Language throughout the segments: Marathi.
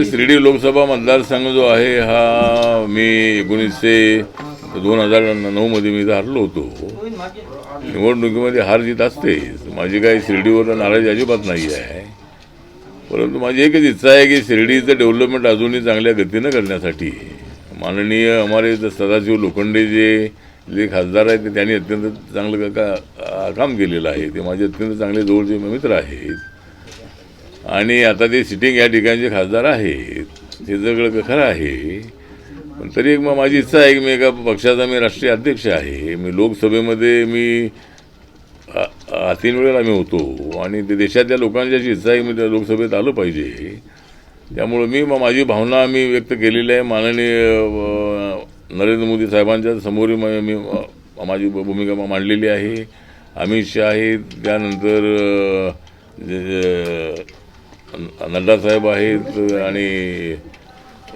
शिर्डी लोकसभा मतदारसंघ जो आहे हा मी एकोणीसशे दोन हजार नऊमध्ये मी इथं हरलो होतो. निवडणुकीमध्ये हार जीत असतेच. माझी काही शिर्डीवर नाराजी अजिबात नाही आहे. परंतु माझी एकच इच्छा आहे की शिर्डीचं डेव्हलपमेंट अजूनही चांगल्या गतीनं करण्यासाठी. माननीय हमारे सदाशिव लोखंडे जे जे खासदार आहेत ते त्यांनी अत्यंत चांगलं का का- काम केलेलं आहे. ते माझे अत्यंत चांगले जवळचे मित्र आहेत. आणि आता ते सिटिंग या ठिकाणचे खासदार आहेत. हे सगळं खरं आहे. पण तरी एक मग माझी इच्छा आहे की मी एका पक्षाचा मी राष्ट्रीय अध्यक्ष आहे. मी लोकसभेमध्ये मी तीन वेळेला मी होतो. आणि ते देशातल्या लोकांची अशी इच्छा आहे की मी त्या लोकसभेत आलं पाहिजे. त्यामुळं मी मग माझी भावना मी व्यक्त केलेली आहे. माननीय नरेंद्र मोदी साहेबांच्या समोर मी मी, माझी भूमिका मांडलेली आहे. अमित शहा आहेत. त्यानंतर नड्डा साहेब आहेत आणि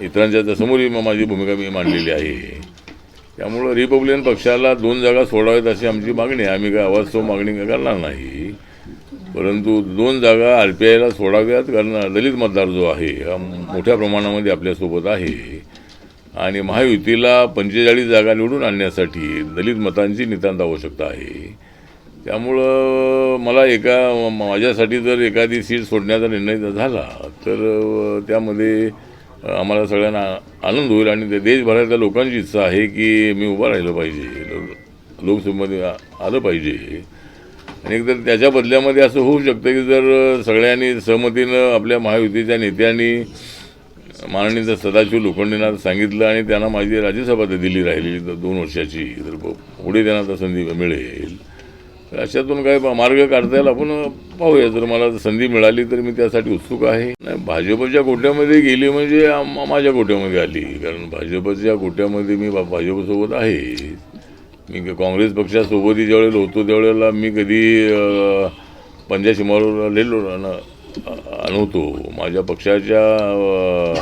इतरांच्या समोरही माझी भूमिका मी मांडलेली आहे. त्यामुळं रिपब्लिकन पक्षाला दोन जागा सोडाव्यात अशी आमची मागणी आहे. आम्ही काय आवाज तो मागणी करणार नाही. परंतु दोन जागा आर पी आयला सोडाव्यात कारण दलित मतदार जो आहे हा मोठ्या प्रमाणामध्ये आपल्यासोबत आहे. आणि महायुतीला पंचेचाळीस जागा निवडून आणण्यासाठी दलित मतांची नितांत आवश्यकता आहे. त्यामुळं मला एका माझ्यासाठी जर एखादी सीट सोडण्याचा निर्णय जर झाला तर त्यामध्ये आम्हाला सगळ्यांना आनंद होईल आणि ते देशभरातल्या लोकांची इच्छा आहे की मी उभं राहिलं पाहिजे. लोकसभेमध्ये आलं पाहिजे. आणि एकतर त्याच्या बदल्यामध्ये असं होऊ शकतं की जर सगळ्यांनी सहमतीनं आपल्या महायुतीच्या नेत्यांनी माननीय सदाशिव लोखंडेंना सांगितलं आणि त्यांना माझी राज्यसभा तर दिली राहिली तर दोन वर्षाची तर पुढे त्यांना आता संधी मिळेल. अशातून काय मार्ग काढता येईल? आपण पाहूया. जर मला संधी मिळाली तर मी त्यासाठी उत्सुक आहे. नाही भाजपच्या गोट्यामध्ये गेली म्हणजे माझ्या गोट्यामध्ये आली. कारण भाजपच्या गोट्यामध्ये मी भाजपसोबत आहे. मी काँग्रेस पक्षासोबतही ज्यावेळेला होतो त्यावेळेला मी कधी अ, लिहिलो न- नव्हतो. माझ्या पक्षाच्या अ,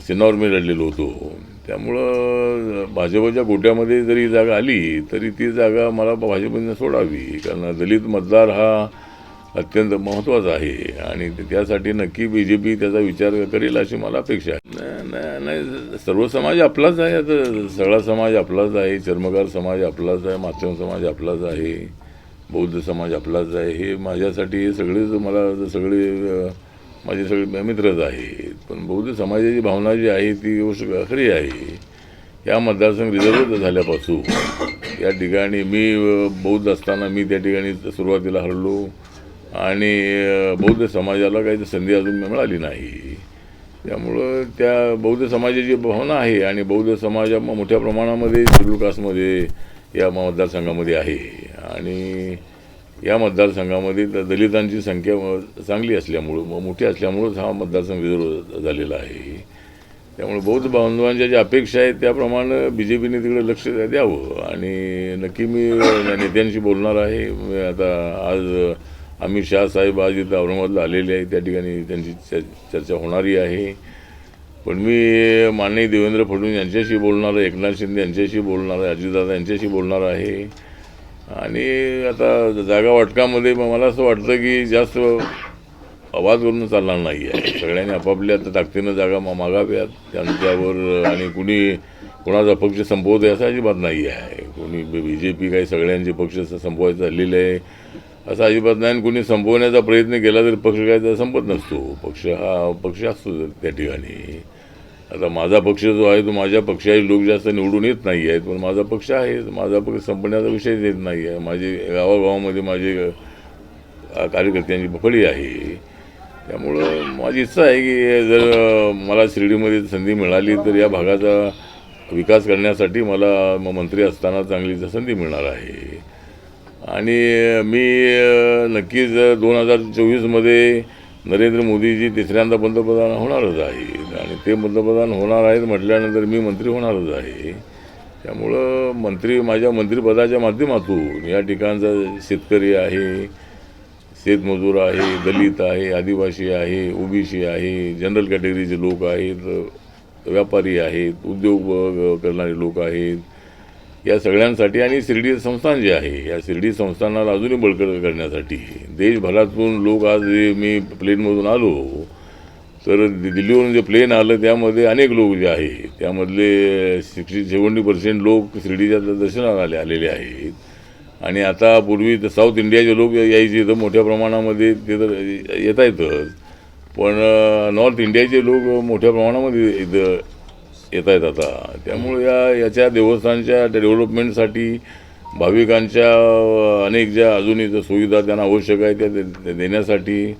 चिन्हावर मी लढलेलो होतो. त्यामुळं भाजपच्या गोट्यामध्ये जरी जागा आली तरी ती जागा मला भाजपने सोडावी. कारण दलित मतदार हा अत्यंत महत्त्वाचा आहे. आणि ते- त्यासाठी नक्की बी जे पी त्याचा विचार करेल अशी मला अपेक्षा आहे. नाही- नाही नाही सर्व समाज आपलाच आहे. आता सगळा समाज आपलाच आहे. चर्मकार समाज आपलाच आहे. माध्यम समाज आपलाच आहे. बौद्ध समाज आपलाच आहे. हे माझ्यासाठी हे सगळेच मला सगळे माझे सगळे मित्रच आहेत. पण बौद्ध समाजाची भावना जी आहे ती गोष्ट खरी आहे. या मतदारसंघ रिझर्व झाल्यापासून या ठिकाणी मी बौद्ध असताना मी त्या ठिकाणी सुरुवातीला हरलो आणि बौद्ध समाजाला काही संधी अजून मिळाली नाही. त्यामुळं त्या बौद्ध समाजाची भावना आहे आणि बौद्ध समाज मोठ्या प्रमाणामध्ये शेड्यूल या मतदारसंघामध्ये आहे. आणि या मतदारसंघामध्ये दलितांची संख्या चांगली असल्यामुळं मोठी असल्यामुळंच हा मतदारसंघ रिझर्व झालेला आहे. त्यामुळे बौद्ध बांधवांच्या ज्या अपेक्षा आहेत त्याप्रमाणे बी जे पीने तिकडे लक्ष द्यावं. आणि नक्की मी नेत्यांशी बोलणार आहे. आता आज अमित शाह साहेब आज इथं औरंगाबादला आलेले आहेत. त्या ठिकाणी त्यांची च- चर्चा होणारी आहे. पण मी माननीय देवेंद्र फडणवीस यांच्याशी बोलणार आहे एकनाथ शिंदे यांच्याशी बोलणार आहे अजितदादा यांच्याशी बोलणार आहे. आणि आता जागा वाटकामध्ये मग मला असं वाटतं की जास्त आवाज करून चालणार नाही आहे. सगळ्यांनी आपापल्या आता ताकदीनं जागा मा- मागाव्यात. त्यांच्यावर आणि कुणी कोणाचा पक्ष संपवत आहे असं अजिबात नाही आहे. कोणी बी जे पी काही सगळ्यांचे पक्ष असं संपवायचं चाललेले आहे. असं अजिबात नाही. आणि कुणी संपवण्याचा प्रयत्न केला तरी पक्ष काय तर संपत नसतो. पक्ष हा पक्ष असतो त्या ठिकाणी. आता माझा पक्ष जो आहे तो माझ्या पक्षाचे लोक जास्त निवडून येत नाही आहेत पण माझा पक्ष आहे. माझा पक्ष संपण्याचा विषय येत नाही आहे. माझे गावागावामध्ये माझे कार्यकर्त्यांची पकडी आहे. त्यामुळं माझी इच्छा आहे की जर मला शिर्डीमध्ये संधी मिळाली तर या भागाचा विकास करण्यासाठी मला म- मंत्री असताना चांगली संधी मिळणार आहे. आणि मी नक्कीच दोन हजार चोवीसमध्ये नरेंद्र मोदीजी तिसऱ्यांदा पंतप्रधान होणारच आहेत आणि ते पंतप्रधान होणार आहेत म्हटल्यानंतर मी मंत्री होणारच आहे. त्यामुळं मंत्री माझ्या मंत्रिपदाच्या माध्यमातून या ठिकाणचा शेतकरी आहे शेतमजूर आहे दलित आहे आदिवासी आहे ओबीसी आहे जनरल कॅटेगरीचे लोक आहेत व्यापारी आहेत उद्योग करणारे लोक आहेत या सगळ्यांसाठी आणि शिर्डी संस्थान जे आहे या शिर्डी संस्थानाला अजूनही बळकट करण्यासाठी. देशभरातून लोक आज मी प्लेनमधून आलो तर दिल्लीवरून जे प्लेन आलं त्यामध्ये अनेक लोक जे आहे त्यामधले सिक्स्टी सेवन्टी पर्सेंट लोक शिर्डीच्या दर्शनाला आले आलेले आहेत. आणि आता पूर्वी तर साऊथ इंडियाचे लोक यायचे तर मोठ्या प्रमाणामध्ये ते तर येता येतच पण नॉर्थ इंडियाचे लोक मोठ्या प्रमाणामध्ये इथं येत आहेत आता. त्यामुळे या याच्या देवस्थानच्या डेव्हलपमेंटसाठी भाविकांच्या अनेक ज्या अजूनही ज्या सुविधा त्यांना आवश्यक आहे त्या दे- देण्यासाठी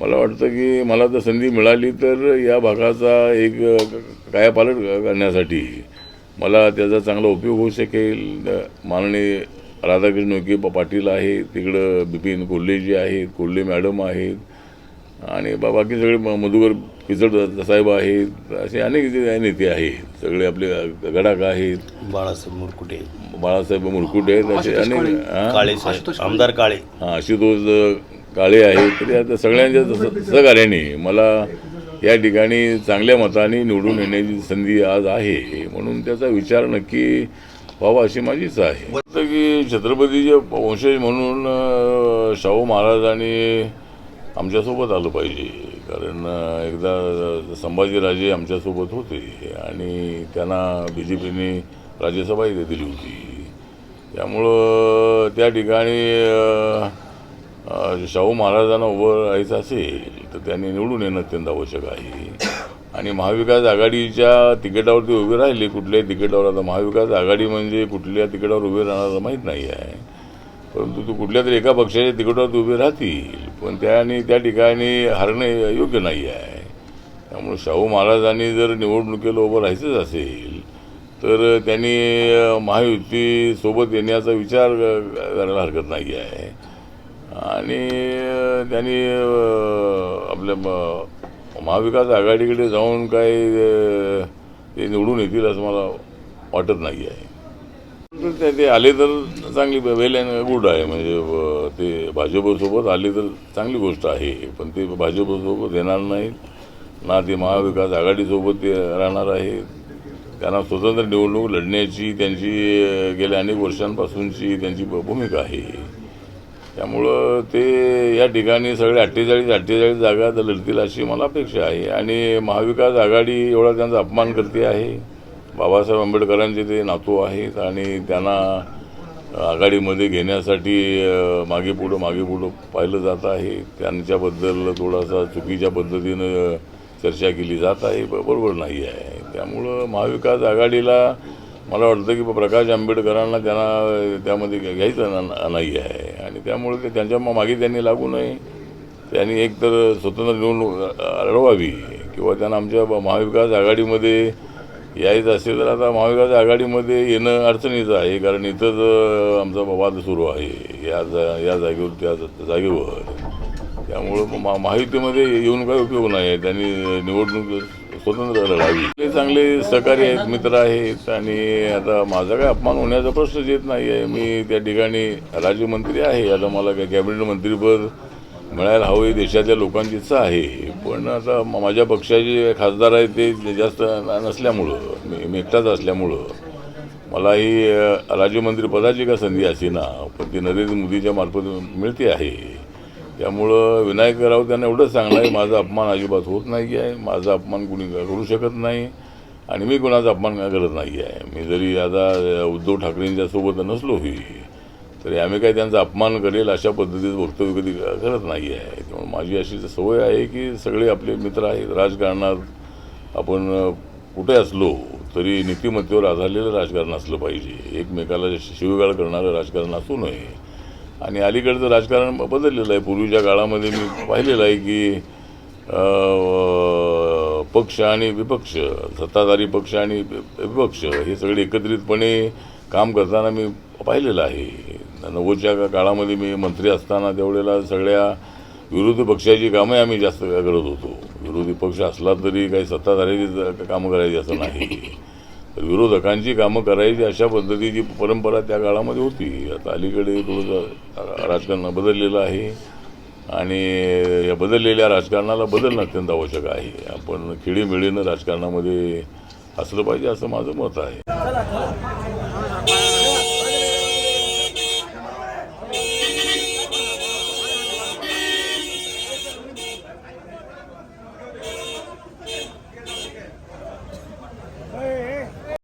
मला वाटतं की मला जर संधी मिळाली तर या भागाचा एक कायापालट करण्यासाठी मला त्याचा चांगला उपयोग होऊ शकेल. माननीय राधाकृष्ण विखे पाटील आहे तिकडं बिपिन कोल्हेजी आहेत कोल्हे मॅडम आहेत आणि बा बाकी सगळे म- मधुकर पिचड साहेब आहेत. असे अनेक जे नेते आहेत. सगळे आपले गडाख आहेत. बाळासाहेब मुरकुटे. बाळासाहेब मुरकुटे आहेत. असे अनेक हां? काळे साहेब. आमदार काळे. हां आशुतोष काळे आहेत. तर या सगळ्यांच्या सहकार्याने मला या ठिकाणी चांगल्या मताने निवडून येण्याची संधी आज आहे. म्हणून त्याचा विचार नक्की व्हावा अशी माझी इच्छा आहे. वाटतं की छत्रपतीचे वंशज म्हणून शाहू महाराजांनी आमच्यासोबत आलं पाहिजे. कारण एकदा संभाजीराजे आमच्यासोबत होते आणि त्यांना बी जे पीने राज्यसभाही दिली होती. त्यामुळं त्या ठिकाणी शाहू महाराजांना उभं राहायचं असेल तर त्यांनी निवडून येणं अत्यंत आवश्यक आहे. आणि महाविकास आघाडीच्या तिकिटावरती उभे राहिले कुठल्याही तिकिटावर. आता महाविकास आघाडी म्हणजे कुठल्या तिकिटावर उभे राहणार माहीत नाही आहे. परंतु तू कुठल्या तरी एका पक्षाच्या तिकिटावर उभे राहतील. पण त्याने त्या ठिकाणी हरणे योग्य नाही आहे त्यामुळे शाहू महाराजांनी जर निवडणुकीला उभं राहायचंच असेल तर त्यांनी महायुतीसोबत येण्याचा विचार करायला हरकत नाही आहे आणि त्यांनी आपल्या म- महाविकास आघाडीकडे जाऊन काही ते निवडून येतील असं मला वाटत नाही आहे ते- ते आले तर चांगली वेल अँड गुड आहे. म्हणजे ते भाजपसोबत आले तर चांगली गोष्ट आहे. पण ते भाजपसोबत येणार नाहीत. ना ते महाविकास आघाडीसोबत ते राहणार आहे. त्यांना स्वतंत्र निवडणूक लढण्याची त्यांची गेल्या अनेक वर्षांपासूनची त्यांची भूमिका आहे. त्यामुळं ते या ठिकाणी सगळे अठ्ठेचाळीस अठ्ठेचाळीस जागा तर लढतील अशी मला अपेक्षा आहे. आणि महाविकास आघाडी एवढा त्यांचा अपमान करते आहे. बाबासाहेब आंबेडकरांचे ते नातू आहेत आणि त्यांना आघाडीमध्ये घेण्यासाठी मागे पुढं मागे पुढं पाहिलं जात आहे. त्यांच्याबद्दल थोडासा चुकीच्या पद्धतीनं चर्चा केली जात आहे. ब- बरोबर नाही आहे. त्यामुळं महाविकास आघाडीला मला वाटतं की प्रकाश आंबेडकरांना त्यांना त्यामध्ये घ्यायचं नाही आहे. आणि त्यामुळे ते त्यांच्या मागे त्यांनी लागू नये. त्यांनी एकतर स्वतंत्र निवडणूक अ, लढवावी किंवा त्यांना आमच्या महाविकास आघाडीमध्ये यायचं असेल तर आता महाविकास आघाडीमध्ये येणं अडचणीचं आहे कारण इथंच आमचा वाद सुरू आहे या जा या जागेवर त्या जागेवर. त्यामुळं मग महा- येऊन काही उपयोग नाही. आहे त्यांनी निवडणूक स्वतंत्र लढावी. ते चांगले सहकारी आहेत मित्र आहेत आणि आता माझा काय अपमान होण्याचा प्रश्नच येत नाही आहे मी त्या ठिकाणी राज्यमंत्री आहे. आता मला काय कॅबिनेट मंत्रीपद मिळायला हवं देशातल्या लोकांचीच आहे. पण आता माझ्या पक्षाचे खासदार आहेत ते जास्त नसल्यामुळं मी एकटाच असल्यामुळं मला ही अ, राज्यमंत्री पदाची का संधी असे ना पण ती नरेंद्र मोदीच्या मार्फत मिळते आहे. त्यामुळं विनायक राऊत यांना एवढंच सांगणार आहे माझा अपमान अजिबात होत नाही आहे माझा अपमान कुणी करू शकत नाही आणि मी कोणाचा अपमान करत नाही आहे. मी जरी आता उद्धव ठाकरेंच्या सोबत नसलोही तरी आम्ही काही त्यांचा अपमान करेल अशा पद्धतीचं वक्तव्य कधी करत नाही आहे. त्यामुळे माझी अशी सवय आहे की सगळे आपले मित्र आहेत राजकारणात आपण कुठे असलो तरी नीतिमत्तेवर आधारलेलं राजकारण असलं पाहिजे. एकमेकाला शिवगाळ करणारं राजकारण असू नये. आणि अलीकडचं राजकारण बदललेलं आहे. पूर्वीच्या काळामध्ये मी पाहिलेलं आहे की पक्ष आणि विपक्ष सत्ताधारी पक्ष आणि विपक्ष हे सगळे एकत्रितपणे काम करताना मी हो, पाहिलेलं आहे. नव्वदच्या का- काळामध्ये मी मंत्री असताना त्यावेळेला सगळ्या विरोधी पक्षाची कामं आम्ही जास्त करत होतो. विरोधी पक्ष असला तरी काही सत्ताधाऱ्याची कामं करायची असं नाही. तर विरोधकांची कामं करायची अशा पद्धतीची परंपरा त्या काळामध्ये होती. आता अलीकडे थोडंसं राजकारण बदललेलं आहे. आणि या बदललेल्या राजकारणाला बदलणं अत्यंत आवश्यक आहे. आपण खेळीमेळीनं राजकारणामध्ये असलं पाहिजे असं माझं मत आहे.